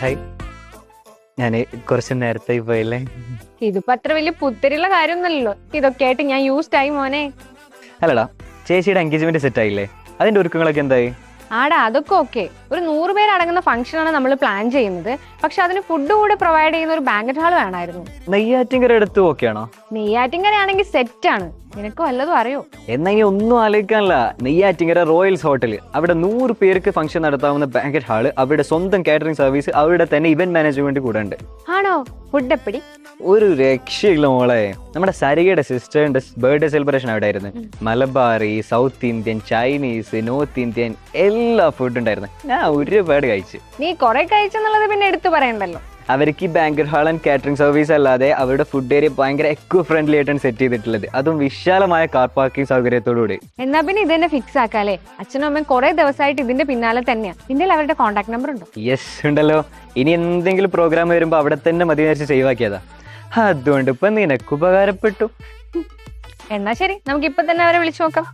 Hi. ഞാൻ കുറച്ച് നേരത്തെ പോയല്ലേ ഇതിപ്പോ അത്ര വലിയ പുത്തരിയുള്ള കാര്യമൊന്നുമല്ലല്ലോ. ഇതൊക്കെ ആയിട്ട് ഞാൻ യൂസ്ഡ് ആയി മോനെ. അല്ലടാ ചേച്ചിയുടെ എൻഗേജ്മെന്റ് സെറ്റ് ആയില്ലേ? അതിന്റെ ഒരുക്കങ്ങളൊക്കെ എന്തായി? ആടാ അതൊക്കെ ഓക്കെ ഒരു നൂറ് പേരടങ്ങുന്ന ഫംഗ്ഷനാണ് നമ്മൾ പ്ലാൻ ചെയ്യുന്നത്. പക്ഷെ അതിന് ഫുഡ് കൂടെ പ്രൊവൈഡ് ചെയ്യുന്ന ഒരു ബാങ്കറ്റ് ഹാൾ വേണമായിരുന്നു. നെയ്യാറ്റിങ്കര എടുത്ത് ഓക്കെ ആണോ? നെയ്യാറ്റിങ്കര ആണെങ്കിൽ സെറ്റ് ആണ്. നിനക്ക് വല്ലതും അറിയോ? എന്നെങ്കിൽ ഒന്നും ആലോചിക്കാനില്ല. നെയ്യാറ്റിങ്കര റോയൽസ് ഹോട്ടൽ അവിടെ നൂറ് പേർക്ക് ഫംഗ്ഷൻ നടത്താവുന്ന ബാങ്കറ്റ് ഹാൾ അവരുടെ സ്വന്തം കാറ്ററിംഗ് സർവീസ് അവരുടെ തന്നെ ഇവന്റ് മാനേജ്മെന്റ് കൂടെ ഉണ്ട്. ആണോ? ഫുഡ് എപ്പടി? ഒരു രക്ഷയില്ല മോളെ. നമ്മുടെ സരികയുടെ സിസ്റ്ററിന്റെ ബർത്ത്ഡേ സെലിബ്രേഷൻ അവിടെ ആയിരുന്നു Malabari south Indian Chinese north Indian എല്ലാ ഫുഡും ഉണ്ടായിരുന്നു. ഞാൻ ഒരുപാട് കഴിച്ചു. നീ കൊറേ കഴിച്ചെന്നുള്ളത് പിന്നെ എടുത്തു പറയണ്ടല്ലോ. അവർക്ക് ഈ banquet hall and catering service അല്ലാതെ അവരുടെ ഫുഡ് ഏരിയ ഭയങ്കര എക്കോ ഫ്രണ്ട്ലി ആയിട്ടാണ് സെറ്റ് ചെയ്തിട്ടുള്ളത്. അതും വിശാലമായ കാർ പാർക്കിംഗ് സൗകര്യത്തോടുകൂടി. എന്നാ പിന്നെ ഇത് തന്നെ ഫിക്സ് ആക്കാല്ലേ? അച്ഛനും അമ്മയും കുറെ ദിവസമായിട്ട് ഇതിന്റെ പിന്നാലെ തന്നെയാണ് നിന്റെ അവരുടെ കോൺടാക്ട് നമ്പർ ഉണ്ടോ? യെസ് ഉണ്ടല്ലോ. ഇനി എന്തെങ്കിലും പ്രോഗ്രാം വരുമ്പോൾ അവിടെ തന്നെ മതി വിചാരിച്ച് സേവ് ആക്കിയതാ. അതുകൊണ്ട് ഇപ്പൊ നിനക്ക് ഉപകാരപ്പെട്ടു. എന്നാ ശരി നമുക്ക് ഇപ്പൊ തന്നെ അവരെ വിളിച്ചു നോക്കാം.